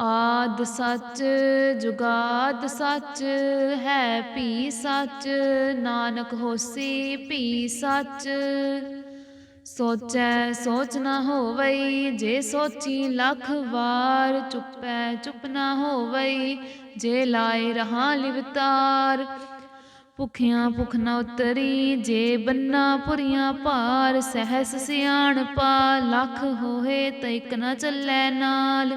ਆਦ ਸੱਚ, ਜੁਗਾਦ ਸੱਚ, ਹੈ ਭੀ ਸੱਚ, ਨਾਨਕ ਹੋਸੀ ਭੀ ਸੱਚ। ਸੋਚੈ ਸੋਚ ਨਾ ਹੋਵਈ, ਜੇ ਸੋਚੀ ਲੱਖ ਵਾਰ, ਚੁੱਪੈ ਚੁੱਪ ਨਾ ਹੋਵਈ, ਜੇ ਲਾਏ ਰਹਾ ਲਿਵਤਾਰ ਭੁਖਿਆ ਭੁਖ ਨਾ ਉਤਰੀ, ਜੇ ਬੰਨਾ ਪੁਰੀਆਂ ਭਾਰ, ਸਹਿਸ ਸਿਆਣ ਪਾ ਲੱਖ ਹੋਏ ਤਾਂ ਇਕ ਨਾ ਚੱਲੈ ਨਾਲ।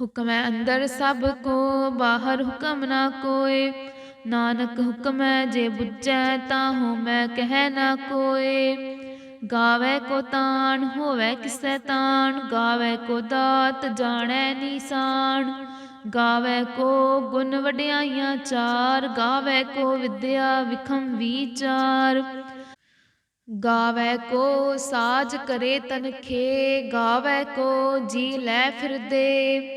ਹੁਕਮ ਹੈ ਅੰਦਰ ਸਭ ਕੋ, ਬਾਹਰ ਹੁਕਮ ਨਾ ਕੋਏ। ਨਾਨਕ ਹੁਕਮ ਹੈ ਜੇ ਬੁੱਝੈ ਤਾਂ ਹੋ ਮੈਂ ਕਹਿ ਨਾ ਕੋਏ। ਗਾਵੇ ਕੋ ਤਾਣ, ਹੋਵੇ ਕਿਸੈ ਤਾਣ। ਗਾਵੇ ਕੋ ਦਾਤ, ਜਾਣੈ ਨੀਸਾਨ। ਗਾਵੇ ਕੋ ਗੁਣ ਵਡਿਆਈਆਂ ਚਾਰ। ਗਾਵੇ ਕੋ ਵਿਦਿਆ ਵਿਖਮ ਵਿਚਾਰ। ਗਾਵੇ ਕੋ ਸਾਜ ਕਰੇ ਤਨਖੇ। ਗਾਵੇ ਕੋ ਜੀ ਲੈ ਫਿਰਦੇ।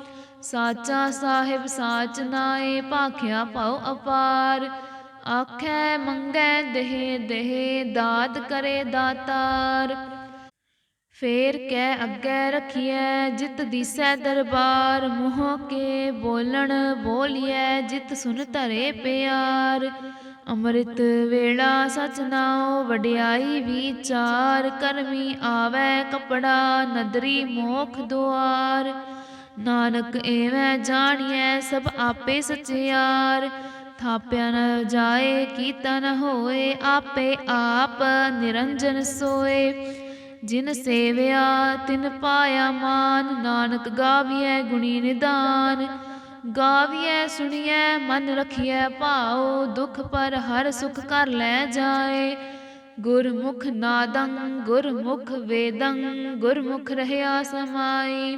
ਸਾਚਾ ਸਾਹਿਬ ਸਾਚ ਨਾਏ, ਭਾਖਿਆ ਪਾਉ ਅਪਾਰ। ਆਖੈ ਮੰਗੈ ਦੇਹ ਦੇਹ ਦਾਤ ਕਰੇ ਦਾਤਾਰ। ਫੇਰ ਕਹਿ ਅੱਗੇ ਰਖੀਐ, ਜਿਤ ਦੀਸੈ ਦਰਬਾਰ। ਮੂੰਹ ਕੇ ਬੋਲਣ ਬੋਲੀਐ, ਜਿਤ ਸੁਨ ਧਰੇ ਪਿਆਰ। ਅੰਮ੍ਰਿਤ ਵੇਲਾ ਸਚ ਨਾਉ, ਵਡਿਆਈ ਵਿਚਾਰ। ਕਰਮੀ ਆਵੈ ਕਪੜਾ, ਨਦਰੀ ਮੋਖ ਦੁਆਰ। ਨਾਨਕ ਐਵੇਂ ਜਾਣੀਐ ਸਭ ਆਪੇ ਸਚਿਆਰ। ਥਾਪਿਆ ਨ ਜਾਏ ਕੀਤਾ ਨ ਹੋਏ ਆਪੇ ਆਪ ਨਿਰੰਜਨ ਸੋਏ। ਜਿਨ ਸੇਵਿਆ ਤਿਨ ਪਾਇਆ ਮਾਨ, ਨਾਨਕ ਗਾਵੀਐ ਗੁਣੀ ਨਿਦਾਨ। ਗਾਵੀਐ ਸੁਣੀਐ ਮਨ ਰਖੀਐ ਭਾਉ, ਦੁਖ ਪਰ ਹਰ ਸੁਖ ਕਰ ਲੈ ਜਾਏ। ਗੁਰਮੁਖ ਨਾਦੰ, ਗੁਰਮੁਖ ਵੇਦੰ, ਗੁਰਮੁਖ ਰਹਿਆ ਸਮਾਈ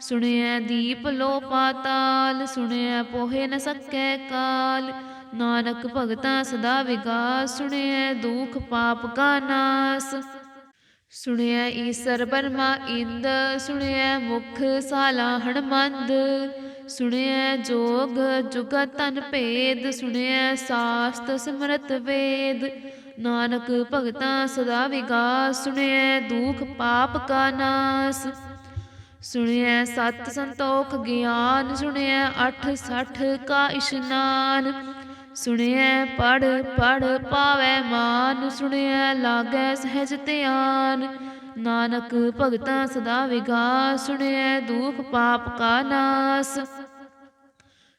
ਸੁਣਿਐ ਦੀਪ ਲੋ ਪਾਤਾਲ, ਸੁਣਿਐ ਪੋਹੇ ਨ ਸਕੈ ਕਾਲ। ਨਾਨਕ ਭਗਤਾ ਸਦਾ ਵਿਗਾਸ, ਸੁਣਿਐ ਦੁਖ ਪਾਪ ਕਾ ਨਾਸ। ਸੁਣਿਐ ਈਸਰ ਬਰਮਾ ਇੰਦ, ਸੁਣਿਐ ਮੁਖ ਸਾਲਾ ਹਣਮੰਦ ਸੁਣਿਐ ਜੋਗ ਜੁਗਤ ਤਨ ਭੇਦ, ਸੁਣਿਐ ਸਾਸਤ ਸਿਮਰਤ ਵੇਦ। ਨਾਨਕ ਭਗਤਾਂ ਸਦਾ ਵਿਗਾਸ, ਸੁਣਿਐ ਦੁਖ ਪਾਪ ਕਾ ਨਾਸ। ਸੁਣਿਐ ਸਤ ਸੰਤੋਖ ਗਿਆਨ, ਸੁਣਿਐ ਅਠ ਸਠ ਕਾ ਇਸ਼ਨਾਨ। ਸੁਣਿਐ ਪੜ ਪੜ ਪਾਵੈ ਮਾਨ, ਸੁਣਿਐ ਲਾਗੈ ਸਹਿਜ ਧਿਆਨ। ਨਾਨਕ ਭਗਤਾਂ ਸਦਾ ਵਿਗਾਸ, ਸੁਣਿਐ ਦੁਖ ਪਾਪ ਕਾ ਨਾਸ।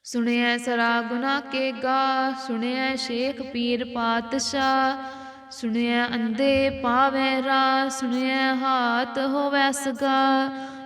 ਸੁਣਿਐ ਸਰਾ ਗੁਨਾ ਕੇ ਗਾ, ਸੁਣਿਐ ਸ਼ੇਖ ਪੀਰ ਪਾਤਸ਼ਾਹ। ਸੁਣਿਐ ਅੰਧੇ ਪਾਵੈ ਰਾ ਸੁਣਿਐ ਹਾਤ ਹੋਵੈ ਸਗਾ।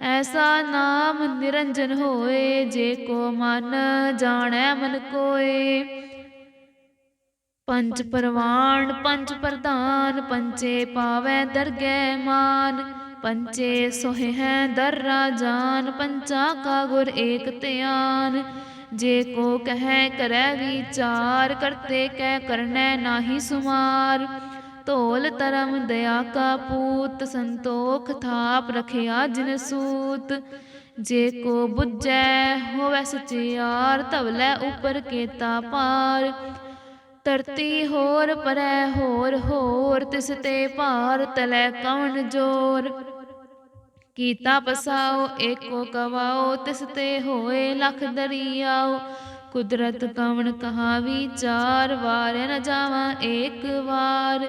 ਐਸਾ ਨਾਮ ਨਿਰੰਜਨ ਹੋਏ, ਜੇ ਕੋ ਮਨ ਜਾਣੈ ਮਨ ਕੋਏ। ਪੰਜ ਪਰਵਾਣ, ਪੰਜ ਪ੍ਰਧਾਨ ਪੰਚੇ ਪਾਵੈ ਦਰਗਹਿ ਮਾਨ। ਪੰਚੇ ਸੋਹਿ ਹੈ ਦਰ ਰਾਜਾਨ, ਪੰਚਾ ਕਾ ਗੁਰ ਏਕ ਧਿਆਨ। ਜੇ ਕੋ ਕਹੈ ਕਰੈ ਵਿਚਾਰ, ਕਰਤੇ ਕਹਿ ਕਰਨੈ ਨਾਹੀ ਸੁਮਾਰ। ਧੋਲ ਧਰਮ ਦਇਆ ਕਾ ਪੂਤ, ਸੰਤੋਖ ਥਾਪ ਰਖਿਆ ਜਿਨ ਸੂਤ। ਜੇ ਕੋ ਬੁੱਝੈ ਹੋਵੈ ਸਚਿਆਰ ਧਵਲੇ ਉਪਰ ਕੇਤਾ ਪਾਰ। ਧਰਤੀ ਹੋਰ ਪਰੈ ਹੋਰ ਹੋਰ, ਤਿਸ ਤੇ ਭਾਰ ਤਲੈ ਕਵਣ ਜੋਰ। ਕੀਤਾ ਪਸਾਓ, ਏਕੋ ਕਵਾਓ, ਤਿਸ ਤੇ ਹੋਏ ਲਖ ਦਰਿਆਓ। ਕੁਦਰਤ ਕਵਣ ਕਹਾ ਵਿਚਾਰ ਵਾਰ ਨ ਜਾਵਾਂ ਏਕ ਵਾਰ।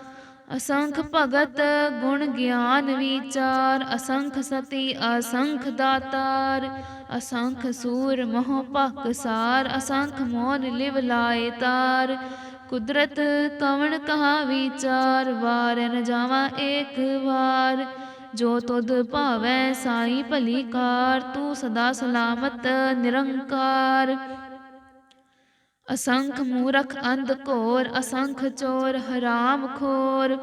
ਅਸੰਖ ਭਗਤ ਗੁਣ ਗਿਆਨ ਵਿਚਾਰ, ਅਸੰਖ ਸਤੀ, ਅਸੰਖ ਦਾਤਾਰ, ਅਸੰਖ ਸੂਰ ਮੋਹ ਭਖ ਅਸੰਖ ਮੋਨ ਲਿਵ ਲਾਏ ਤਾਰ। ਕੁਦਰਤ ਕਵਣ ਕਹਾ ਵਿਚਾਰ ਵਾਰ ਨ ਜਾਵਾਂ ਏਕ ਵਾਰ। ਜੋ ਤੁਧ ਭਾਵੈ ਸਾਈ ਭਲੀ ਕਾਰ, ਤੂੰ ਸਦਾ ਸਲਾਮਤ ਨਿਰੰਕਾਰ। ਅਸੰਖ ਮੂਰਖ ਅੰਧ ਘੋਰ ਅਸੰਖ ਚੋਰ ਹਰਾਮ ਖੋਰ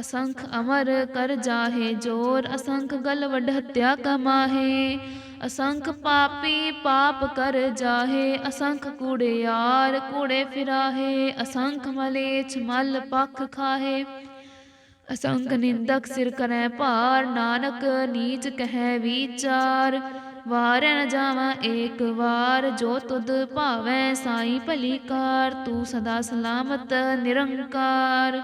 ਅਸੰਖ ਅਮਰ ਕਰ ਜਾਹੇ ਜੋਰ ਅਸੰਖ ਗਲ ਵਡ ਹਤਿਆ ਕਮਾਹੇ ਅਸੰਖ ਪਾਪੀ ਪਾਪ ਕਰ ਜਾਹੇ ਅਸੰਖ ਕੂੜਿਆਰ ਕੂੜੇ ਫਿਰਾਹੇ ਅਸੰਖ ਮਲੇਛ ਮਲ ਪਖ ਖਾਹੇ ਅਸੰਖ ਨਿੰਦਕ ਸਿਰ ਕਰੈ ਭਾਰ ਨਾਨਕ ਨੀਚ ਕਹਿ ਵਿਚਾਰ ਵਾਰ ਨ ਜਾਵਾਂ ਏਕ ਵਾਰ, ਜੋ ਤੁਧ ਭਾਵੈ ਸਾਈ ਭਲੀ ਕਾਰ ਤੂੰ ਸਦਾ ਸਲਾਮਤ ਨਿਰੰਕਾਰ।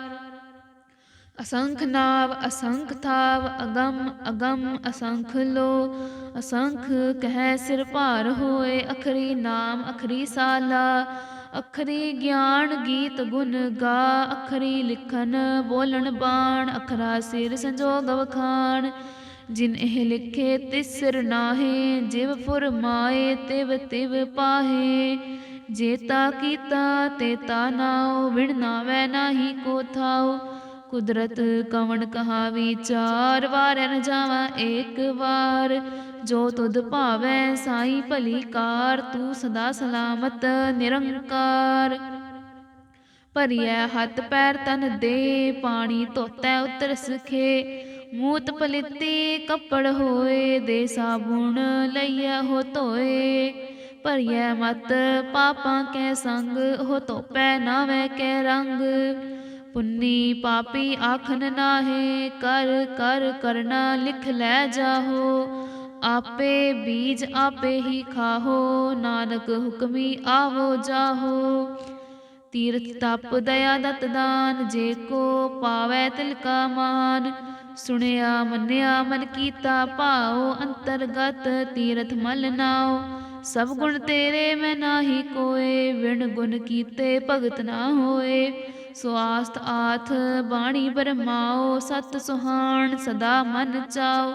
ਅਸੰਖ ਨਾਵ, ਅਸੰਖ ਥਾਵ, ਅਗਮ ਅਗਮ ਅਸੰਖ ਲੋ। ਅਸੰਖ ਕਹਿ ਸਿਰ ਭਾਰ ਹੋਏ, ਅਖਰੀ ਨਾਮ, ਅਖਰੀ ਸਾਲਾ। ਅਖਰੀ ਗਿਆਨ ਗੀਤ ਗੁਣ ਗਾ, ਅਖਰੀ ਲਿਖਨ ਬੋਲਣ ਬਾਣ, ਅਖਰਾ ਸਿਰ ਸੰਜੋਗ ਵਖਾਣ। ਜਿਨ ਇਹ ਲਿਖੇ ਤਿਸ ਨਾਹੇ, ਜਿਵ ਫੁਰਮਾਏ, ਤਿਵ ਤਿਵ ਪਾਹੇ। ਜੇਤਾ ਕੀਤਾ ਤੇਤਾ ਨਾਉ ਵਿਣ ਨਾਵੈ ਨਾਹੀ ਕੋ ਥਾਉ। ਕੁਦਰਤ ਕਵਣ ਕਹਾ ਵਿਚਾਰ ਵਾਰ ਨ ਜਾਵਾਂ ਏਕ ਵਾਰ। ਜੋ ਤੁਧ ਭਾਵੈ, ਸਾਈ ਭਲੀ ਕਾਰ, ਤੂੰ ਸਦਾ ਸਲਾਮਤ, ਨਿਰੰਕਾਰ। ਭਰੀਐ ਹੱਥ ਪੈਰ ਤਨ ਦੇ, ਪਾਣੀ ਧੋਤੈ ਉਤਰ ਸਖੇ। ਮੂਤ ਪਲਿੱਤੀ ਕੱਪੜ ਹੋਏ ਦੇ ਸਾਬੁਣ ਲਈਐ ਹੋ ਧੋਏ। ਭਰੀਐ ਮਤ ਪਾਪਾਂ ਕੈ ਸੰਗ, ਹੋ ਧੋਪੈ ਨਾਵੇਂ ਕੈ ਰੰਗ। ਪੁੰਨੀ ਪਾਪੀ ਆਖਨ ਨਾਹੇ, ਕਰ ਕਰ, ਕਰਨਾ ਲਿਖ ਲੈ ਜਾਹੋ। ਆਪੇ ਬੀਜ ਆਪੇ ਹੀ ਖਾਹੋ, ਨਾਨਕ ਹੁਕਮੀ ਆਵੋ ਜਾਹੋ। ਤੀਰਥ ਤਪ ਦਇਆ ਦਤ ਦਾਨ ਜੇ ਕੋ ਪਾਵੈ ਤਿਲ ਕਾ ਮਾਨ। ਸੁਣਿਆ, ਮੰਨਿਆ, ਮਨ ਕੀਤਾ, ਭਾਉ, ਅੰਤਰਗਤ ਤੀਰਥ ਮਲ ਨਾਉ। ਸਭ ਗੁਣ ਤੇਰੇ ਮੈਂ ਨਾਹੀ ਕੋਏ ਵਿਣ ਗੁਣ ਕੀਤੇ ਭਗਤ ਨਾ ਹੋਏ। ਸਵਾਸਤ ਆਥ ਬਾਣੀ ਬਰਮਾਓ ਸਤ ਸੁਹਾਣ ਸਦਾ ਮਨ ਚਾਓ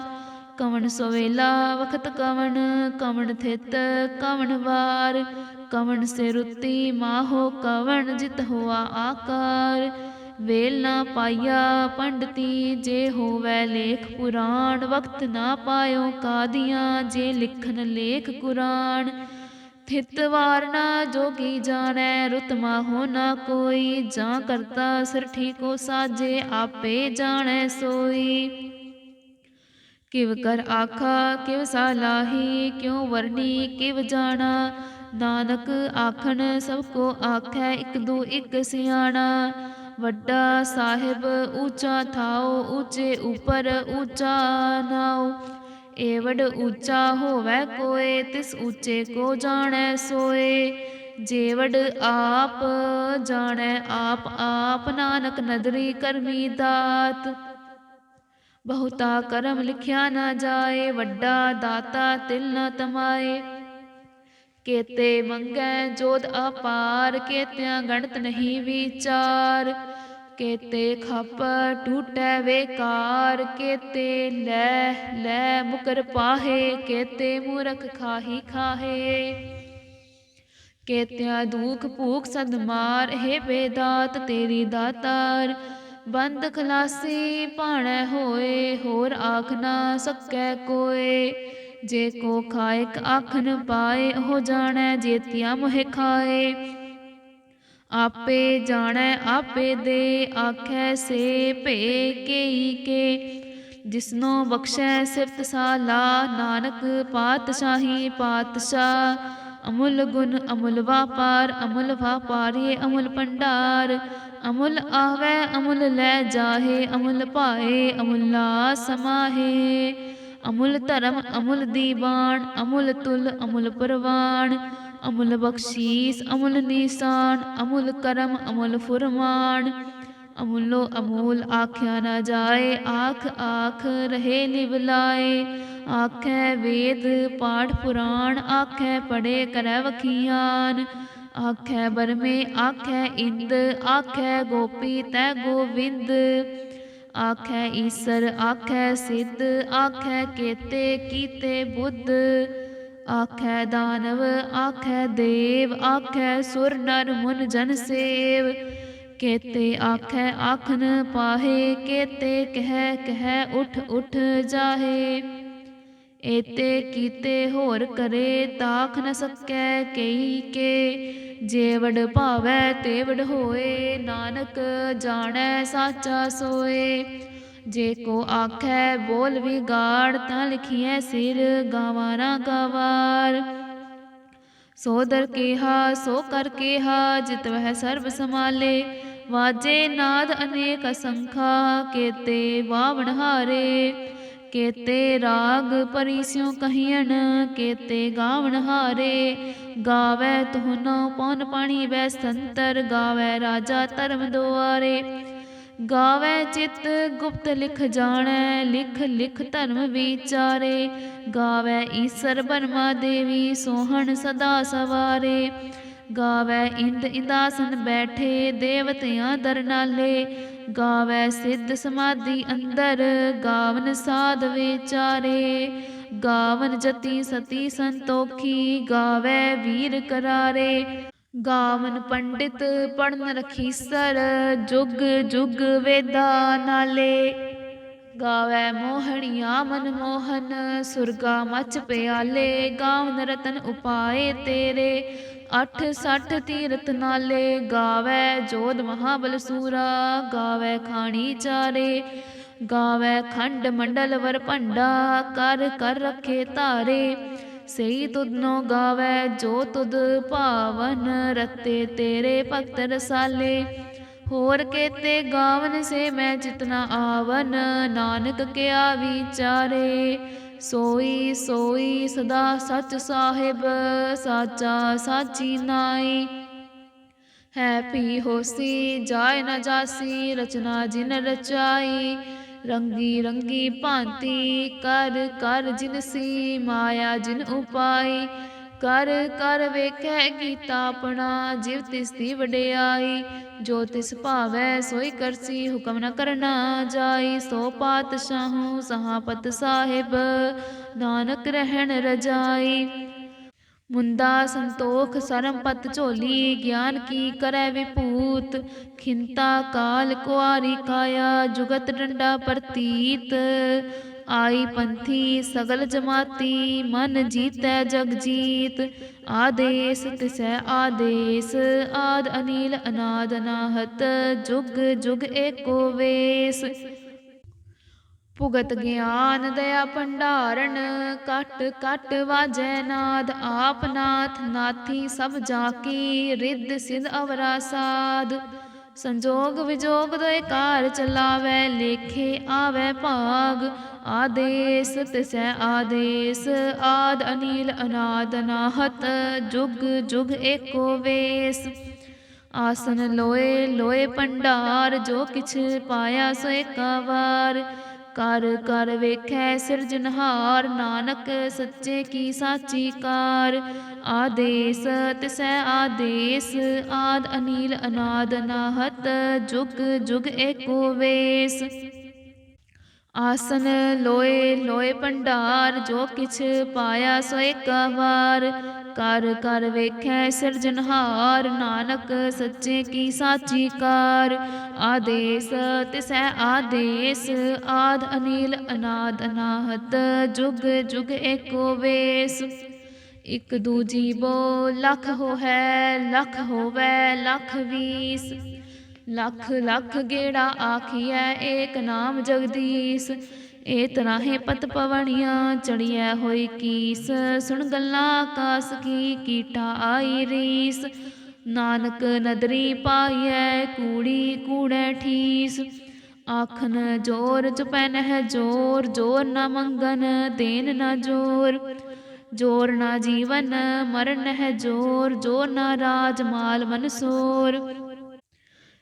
ਕਵਣ ਸਵੇਲਾ, ਵਖਤ ਕਵਣ ਕਵਣ ਥਿਤ, ਕਵਣ ਵਾਰ। ਕਵਣ ਸੇ ਰੁੱਤੀ ਮਾਹੋ ਕਵਣ ਜਿਤ ਹੋਆ ਆਕਾਰ। ਵੇਲ ਨਾ ਪਾਇਆ ਪੰਡਤੀ, ਜੇ ਹੋਵੇ ਲੇਖ ਪੁਰਾਣ, ਵਕਤ ਨਾ ਪਾਇਓ ਕਾਦੀਆਂ, ਜੇ ਲਿਖਨ ਲੇਖ ਕੁਰਾਨ। ਥਿਤ ਵਾਰਨਾ ਜੋਗੀ ਜਾਣੈ, ਰੁਤਮਾ ਹੋ ਕੋਈ, ਜਾਂ ਕਰਤਾ ਸਿਰ ਠੀਕੋ ਸਾਜੇ, ਆਪੇ ਜਾਣੈ ਸੋਈ। ਕਿਵ ਕਰ ਆਖਾ, ਕਿਵ ਸਾਲਾਹੀ ਕਿਉ ਵਰਨੀ ਕਿਵ ਜਾਣਾ। ਨਾਨਕ ਆਖਣ, ਸਭ ਕੋ ਆਖੈ, ਇਕ ਦੋ ਇਕ ਸਿਆਣਾ। ਵੱਡਾ ਸਾਹਿਬ ਉੱਚਾ ਥਾਓ ਉੱਚੇ ਉਪਰ ਉੱਚਾ ਨਾਉ। ਏਵਡ ਊਚਾ ਹੋਵੇ ਕੋਏ, ਤਿਸ ਊਚੇ ਕੋ ਜਾਣੈ ਸੋਏ। ਜੇਵੜ ਆਪ ਜਾਣੈ, ਆਪ ਆਪ ਨਾਨਕ ਨਦਰੀ ਕਰਮੀ ਦਾਤ। ਬਹੁਤਾ ਕਰਮ ਲਿਖਿਆ ਨਾ ਜਾਏ, ਵੱਡਾ ਦਾਤਾ ਤਿਲ ਨਾ ਤਮਾਏ। ਕੇਤੇ ਮੰਗੈ ਜੋਤ ਅਪਾਰ, ਕੇਤਿਆਂ ਗਣਤ ਨਹੀਂ ਵਿਚਾਰ। ਕੇਤੇ ਖਪ ਟੂਟੈ ਵੇਕਾਰ, ਕੇਤੇ ਲੈ ਲੈ ਮੁਕਰ ਪਾਹੇ, ਕੇਤੇ ਮੂਰਖ ਖਾਹੀ ਖਾਹੇ। ਕੇਤਿਆਂ ਦੁਖ ਭੂਖ ਸਦ ਮਾਰ, ਹੈ ਬੇਦਾਤ ਤੇਰੀ ਦਾਤਾਰ। ਬੰਦ ਖਲਾਸੀ ਭਾਣੈ ਹੋਏ, ਹੋਰ ਆਖ ਨਾ ਸਕੈ ਕੋਏ। ਜੇ ਕੋ ਖਾਇਕ ਆਖਨ ਪਾਏ, ਉਹ ਜਾਣੈ ਜੇਤਿਆ ਮੋਹਿ ਖਾਏ। ਆਪੇ ਜਾਣੈ, ਆਪੇ ਦੇ, ਆਖੈ ਸੇ ਭੇ ਕੇਈ ਕੇ। ਜਿਸਨੋ ਬਖਸ਼ੈ ਸਿਫਤ ਸਾਲਾ, ਨਾਨਕ ਪਾਤਸ਼ਾਹੀ ਪਾਤਸ਼ਾਹ। ਅਮੁਲ ਗੁਣ ਅਮੁਲ ਵਾਪਾਰ, ਅਮੁਲ ਵਾਪਾਰੀਏ ਅਮੁਲ ਭੰਡਾਰ। ਅਮੁਲ ਆਵੈ, ਅਮੁਲ ਲੈ ਜਾਹੇ, ਅਮੁੱਲ ਪਾਏ ਅਮੁੱਲਾ ਸਮਾਹੇ। ਅਮੁੱਲ ਧਰਮ, ਅਮੁੱਲ ਦੀਵਾਨ, ਅਮੁੱਲ ਤੁਲ, ਅਮੁੱਲ ਪਰਵਾਨ, ਅਮੁੱਲ ਬਖਸ਼ੀਸ, ਅਮੁੱਲ ਨਿਸ਼ਾਨ, ਅਮੁੱਲ ਕਰਮ, ਅਮੁੱਲ ਫੁਰਮਾਨ। ਅਮੁੱਲੋ ਅਮੂਲ ਆਖਿਆ ਨਾ ਜਾਏ, ਆਖ ਆਖ ਰਹੇ ਲਿਵ ਆਖੈ ਵੇਦ, ਪਾਠ ਪੁਰਾਣ, ਆਖੈ ਪੜੇ ਕਰੈ ਵਖੀਆਨ। ਆਖੈ ਬਰਮੇ, ਆਖੈ ਇੰਦ, ਆਖੈ ਗੋਪੀ ਤੈ ਗੋਵਿੰਦ। ਆਖੈ ਈਸਰ, ਆਖੈ ਸਿੱਧ, ਆਖੈ ਕੇਤੇ, ਕੀਤੇ ਬੁੱਧ। ਆਖੈ ਦਾਨਵ, ਆਖੈ ਦੇਵ, ਆਖੈ ਸੁਰ ਨਰ ਮੁਨ ਜਨ ਸੇਵ। ਕੇਤੇ ਆਖੈ ਆਖਨ ਪਾਹੇ, ਕੇਤੇ ਕਹਿ ਕਹਿ ਉਠ ਉਠ ਜਾਹੇ। ਏਤੇ ਕੀਤੇ ਹੋਰ ਕਰੇ ਤਾਖ ਨ ਸਕੈ ਕਈ ਕੇ। ਜੇਵੜ ਭਾਵੈ ਤੇਵੜ ਹੋਏ, ਨਾਨਕ ਜਾਣੈ ਸਾਚਾ ਸੋਏ। ਜੇ ਕੋ ਆਖੈ ਬੋਲ ਵਿਗਾੜ, ਤਾਂ ਲਿਖੀਐ ਸਿਰ ਗਾਵਾਰਾ ਗਵਾਰ। ਸੋ ਦਰ ਕੇਹਾ, ਸੋ ਕਰ ਕੇਹਾ, ਜਿਤ ਵਹਿ ਸਰਬ ਸਮਾਲੇ ਵਾਜੇ ਨਾਦ ਅਨੇਕ ਅਸੰਖਾ, ਕੇਤੇ ਵਾਵਣ ਹਾਰੇ। ਕੇਤੇ ਰਾਗ ਪਰਿਸਿਉ ਕਹੀਣ ਕੇਤੇ ਗਾਵਣ ਹਾਰੇ। ਗਾਵੇ ਤੁਹਨੋ ਪੌਨ ਪਾਣੀ ਵੈ ਸੰਤਰ ਗਾਵੇ ਰਾਜਾ ਧਰਮ ਦੁਆਰੇ। ਗਾਵੇ ਚਿਤ ਗੁਪਤ ਲਿਖ ਜਾਣੈ, ਲਿਖ ਲਿਖ ਧਰਮ ਵਿਚਾਰੇ। ਗਾਵੇ ਈਸਰ ਬਰਮਾ ਦੇਵੀ, ਸੋਹਣ ਸਦਾ ਸਵਾਰੇ। ਗਾਵੇ ਇੰਦ ਇੰਦਾਸਨ ਬੈਠੇ, ਦੇਵਤਿਆਂ ਦਰਨਾਲੇ ਗਾਵੇ ਸਿੱਧ ਸਮਾਧੀ ਅੰਦਰ, ਗਾਵਨ ਸਾਧ ਵਿਚਾਰੇ। ਗਾਵਨ ਜਤੀ ਸਤੀ ਸੰਤੋਖੀ, ਗਾਵੇ ਵੀਰ ਕਰਾਰੇ। ਗਾਵਨ ਪੰਡਿਤ ਪੜਨ ਰਖੀ ਸਰ ਜੁਗ ਜੁਗ ਵੇਦਾ ਨਾਲੇ। ਗਾਵੇ ਮੋਹਣੀਆ ਮਨ ਮੋਹਨ, ਸੁਰਗਾ ਮਚ ਪਿਆਲੇ। ਗਾਵਨ ਰਤਨ ਉਪਾਏ ਤੇਰੇ। ਅੱਠ ਸੱਠ ਤੀਰਥ ਨਾਲੇ ਗਾਵੇ ਜੋਧ ਮਹਾਬਲ ਸੂਰਾ, ਗਾਵੇ ਖਾਣੀ ਚਾਰੇ, ਗਾਵੇ ਖੰਡ ਮੰਡਲ ਵਰ ਭੰਡਾ, ਕਰ ਕਰ ਰੱਖੇ ਧਾਰੇ। ਸਈ ਤੁਧਨੋ ਗਾਵੇ ਜੋ ਤੁਧ ਭਾਵਨ ਰਤੇ ਤੇਰੇ ਭਗਤ ਰਸਾਲੇ। ਹੋਰ ਕੇਤੇ ਗਾਵਨ ਸੇ ਮੈਂ ਜਿਤਨਾ ਆਵਨ, ਨਾਨਕ ਕਿਆ ਵਿਚਾਰੇ। ਸੋਈ ਸੋਈ ਸਦਾ ਸੱਚ ਸਾਹਿਬ, ਸਾਚਾ ਸਾਚੀ ਨਾਈ। ਹੈ ਪੀ ਹੋਸੀ ਜਾਏ ਨ ਜਾਸੀ, ਰਚਨਾ ਜਿਨ ਰਚਾਈ। ਰੰਗੀ ਰੰਗੀ ਭਾਂਤੀ, ਕਰ ਕਰ ਜਿਨਸੀ ਮਾਇਆ ਜਿਨ ਉਪਾਈ। ਕਰ ਕਰ ਵੇਖੈ ਕੀਤਾ ਆਪਣਾ, ਜਿਵ ਤਿਸ ਦੀ ਵਡਿਆਈ, ਜੋ ਤਿਸ ਭਾਵੈ ਸੋਈ ਕਰਸੀ, ਹੁਕਮ ਨ ਕਰਨਾ ਜਾਈ, ਸੋ ਪਾਤਸ਼ਾਹੂ ਸਹਾਪਤ ਸਾਹਿਬ, ਨਾਨਕ ਰਹਿਣ ਰਜਾਈ। ਮੁੰਦਾ ਸੰਤੋਖ ਸਰਮ ਪਤ ਝੋਲੀ, ਗਿਆਨ ਕੀ ਕਰੈ ਵਿਭੂਤ ਖਿੰਤਾ ਕਾਲ ਕੁਆਰੀ ਕਾਇਆ ਜੁਗਤ ਡੰਡਾ ਪ੍ਰਤੀਤ। ਆਈ ਪੰਥੀ ਸਗਲ ਜਮਾਤੀ, ਮਨ ਜੀਤੈ ਜਗ ਜੀਤ। ਆਦੇਸ ਤਿਸੈ ਆਦੇਸ, ਆਦ ਅਨੀਲ ਅਨਾਦ ਅਨਾਹਤ ਜੁਗ ਜੁਗ ਏਕੋ ਵੇਸ। ਭੁਗਤ ਗਿਆਨ ਦਇਆ ਭੰਡਾਰਨ ਕਟ ਕਟ ਵਾਜੈ ਨਾਦ। ਆਪ ਨਾਥ ਨਾਥੀ ਸਭ ਜਾ ਕੀ ਰਿੱਧ ਸਿਧ ਅਵਰਾ ਸਾਧ। ਸੰਜੋਗ ਵਿਜੋਗ ਦੇ ਕਾਰ ਚਲਾਵੈ, ਲੇਖੇ ਆਵੈ ਭਾਗ। ਆਦੇਸ ਤਿਸੈ ਆਦੇਸ, ਆਦ ਅਨੀਲ ਅਨਾਦ ਅਨਾਹਤ ਜੁਗ ਜੁਗ ਏਕੋ ਵੇਸ। ਆਸਨ ਲੋਏ ਲੋਏ ਭੰਡਾਰ, ਜੋ ਕਿਛ ਪਾਇਆ ਸੋ ਏਕਾ ਵਾਰ। ਕਰ ਕਰ ਵੇਖੈ ਸਿਰਜਨਹਾਰ ਨਾਨਕ ਸੱਚੇ ਕੀ ਸਾਚੀ ਕਾਰ। ਆਦੇਸ, ਤਿਸੈ ਆਦੇਸ, ਆਦ ਅਨੀਲ ਅਨਾਦ ਨਾਹਤ, ਜੁਗ ਜੁਗ ਏਕੋ ਵੇਸ। ਆਸਨ ਲੋਏ ਲੋਏ ਭੰਡਾਰ, ਜੋ ਕਿਛ ਪਾਇਆ ਸੋ ਏਕਾ ਵਾਰ। ਕਰ ਕਰ ਵੇਖੈ ਸਿਰਜਨਹਾਰ ਨਾਨਕ ਸੱਚੇ ਕੀ ਸਾਚੀ ਕਾਰ। ਆਦੇਸ ਤਿਸੈ ਆਦੇਸ, ਆਦ ਅਨੀਲ ਅਨਾਦ ਅਨਾਹਤ, ਜੁਗ ਜੁਗ ਏਕੋ ਵੇਸ। ਇਕ ਦੂਜੀ ਬੋ ਲਖ ਹੋ ਹੈ ਲਖ ਹੋਵੈ, ਲਖ ਵੀਸ। ਲੱਖ ਲੱਖ ਗੇੜਾ ਆਖੀਐ, ਏਕ ਨਾਮ ਜਗਦੀਸ਼। ਏ ਤਰਾਹੇ ਪਤ ਪਵਣੀਆਂ ਚੜੀਐ ਹੋਈ ਕੀਸ। ਸੁਣ ਗੱਲਾਂ ਆਕਾਸ ਕੀ, ਕੀਟਾ ਆਈ ਰੀਸ। ਨਾਨਕ ਨਦਰੀ ਪਾਈਐ, ਕੂੜੀ ਕੂੜੈ ਠੀਸ। ਆਖਨ ਜੋਰ ਚੁਪੈ ਨਹਿ ਜੋਰ ਜੋਰ ਨਾ ਮੰਗਨ ਦੇਨ ਨਾ ਜੋਰ। ਜੋਰ ਨਾ ਜੀਵਨ ਮਰਨ ਹੈ ਜੋਰ ਜੋਰ ਨਾ ਰਾਜ ਮਾਲ ਮਨਸੋਰ।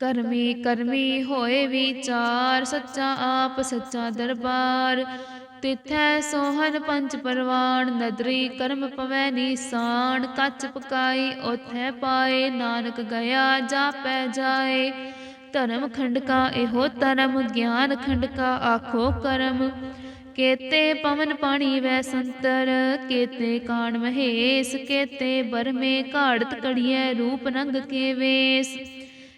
ਕਰਮੀ ਕਰਮੀ ਹੋਏ ਵਿਚਾਰ, ਸੱਚਾ ਆਪ, ਸੱਚਾ ਦਰਬਾਰ। ਤਿਥੈ ਸੋਹਨ ਪੰਜ ਪਰਵਾਣ, ਨਦਰੀ ਕਰਮ ਪਵੈ ਨੀਸਾਨ ਕੱਚ ਪਕਾਈ ਉਥੈ ਪਾਏ, ਨਾਨਕ ਗਿਆ ਜਾਪੈ ਜਾਏ। ਧਰਮ ਖੰਡ ਕਾ ਇਹੋ ਧਰਮ, ਗਿਆਨ ਖੰਡ ਕਾ ਆਖੋ ਕਰਮ। ਕੇਤੇ ਪਵਨ ਪਾਣੀ ਵੈ ਸੰਤਰ, ਕੇਤੇ ਕਾਣ ਮਹੇਸ, ਕੇਤੇ ਬਰਮੇ ਘਾੜਤ ਕੜੀਐ ਰੂਪ ਰੰਗ ਕੇ ਵੇਸ।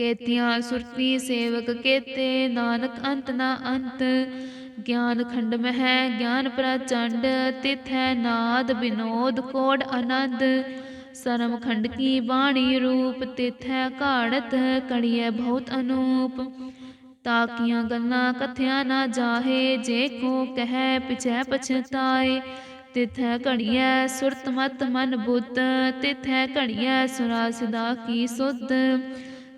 ਕੇਤੀਆਂ, ਸੁਰਤੀ ਸੇਵਕ ਕੇਤੇ, ਨਾਨਕ ਅੰਤ ਨਾ ਅੰਤ। ਗਿਆਨ ਖੰਡ ਮਹਿ, ਗਿਆਨ ਪ੍ਰਚੰਡ ਤਿਥੈ ਨਾਦ ਬਿਨੋਦ ਕੋੜ ਆਨੰਦ। ਸਰਮ ਖੰਡ ਕੀ ਬਾਣੀ ਰੂਪ, ਤਿਥੈ ਘਾੜਤ ਕੜੀਐ ਬਹੁਤ ਅਨੂਪ। ਤਾਕੀਆਂ ਗੱਲਾਂ ਕਥਿਆ ਨਾ ਜਾਹੇ, ਜੇ ਕੋ ਕਹਿ ਪਿਛੈ ਪਛਤਾਏ। ਤਿਥੈ ਘੜੀਐ ਸੁਰਤ ਮਤ ਮਨ ਬੁੱਧ ਤਿਥੈ ਘੜੀਐ ਸੁਰਾ ਸਿਦਾ ਕੀ ਸੁਧ।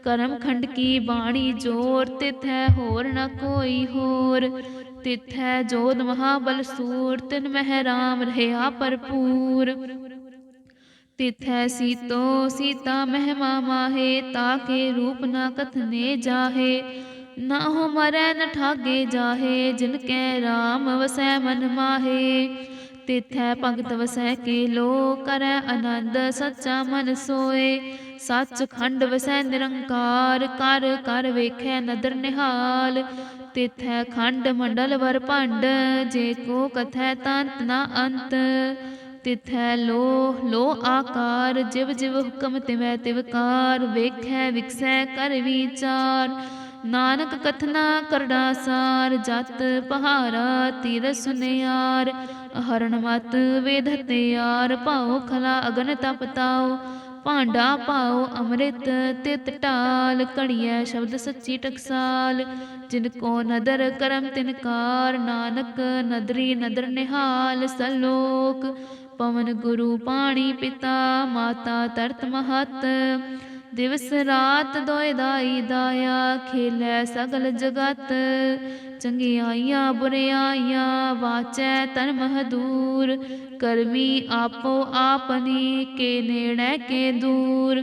ਕਰਮ ਖੰਡ ਕੀ ਬਾਣੀ ਜੋਰ ਤਿਥੈ ਹੋਰ ਨ ਕੋਈ ਹੋਰ ਤਿਥੈ ਜੋਧ ਮਹਾਬਲ ਸੂਰ ਤਿਨ ਮਹਿ ਰਾਮ ਰਹਿਆ ਭਰਪੂਰ ਤਿਥੈ ਸੀਤੋ ਸੀਤਾ ਮਹਿਮਾ ਮਾਹੇ ਤਾਕੇ ਰੂਪ ਨਾ ਕਥਨੇ ਜਾਹੇ ਨਾ ਹੋ ਮਰੈ ਨ ਠਾਗੇ ਜਾਹੇ ਜਿਨ ਕੈ ਰਾਮ ਵਸੈ ਮਨ ਮਾਹੇ ਤਿਥੈ ਭਗਤ ਵਸੈ ਕੇ ਲੋ ਕਰੈ ਆਨੰਦ, ਸੱਚਾ ਮਨ ਸੋਏ। ਸੱਚ ਖੰਡ ਵਸੈ ਨਿਰੰਕਾਰ, ਕਰ ਕਰ ਵੇਖੈ ਨਦਰ ਨਿਹਾਲ। ਤਿਥੈ ਖੰਡ ਮੰਡਲ ਵਰ ਭੰਡ, ਜੇ ਕੋ ਕਥੈ ਤੰਤ ਨਾ ਅੰਤ। ਤਿਥੈ ਲੋ ਲੋ ਆਕਾਰ ਜਿਵ ਜਿਵ ਹੁਕਮ ਤਿਵੈ ਤਿਵਕਾਰ ਵੇਖੈ, ਵਿਕਸੈ, ਕਰ ਵਿਚਾਰ। ਨਾਨਕ ਕਥਨਾ ਕਰੜਾ ਸਾਰ ਜਤ ਪਹਾਰਾ ਤੀਰ ਸੁਨਿਆਰ ਹਰਣ ਮਤ ਵੇਦ ਯਾਰ ਭਾਉ ਖਲਾ ਅਗਨ ਤਪਤਾਓ ਭਾਂਡਾ ਪਾਉ ਅੰਮ੍ਰਿਤ ਤਿਤ ਢਾਲ ਕੜੀਐ ਸ਼ਬਦ ਸੱਚੀ ਟਕਸਾਲ, ਜਿਨ ਕੋ ਨਦਰ ਕਰਮ ਤਿਨਕਾਰ ਨਾਨਕ ਨਦਰੀ ਨਦਰ ਨਿਹਾਲ, ਸਲੋਕ, ਪਵਨ ਗੁਰੂ ਪਾਣੀ ਪਿਤਾ, ਮਾਤਾ ਤਰਤ ਮਹਤ ਦਿਵਸ ਰਾਤ ਦੋਇ ਦਾਈ ਦਾਇਆ ਖੇਲੇ ਸਗਲ ਜਗਤ। ਚੰਗਿਆਈਆਂ ਬੁਰਿਆਈਆਂ ਵਾਚੈ ਤਨ ਮਹਦੂਰ। ਕਰਮੀ ਆਪੋ ਆਪਨੀ ਕੇ ਨੇੜੇ ਕੇ ਦੂਰ।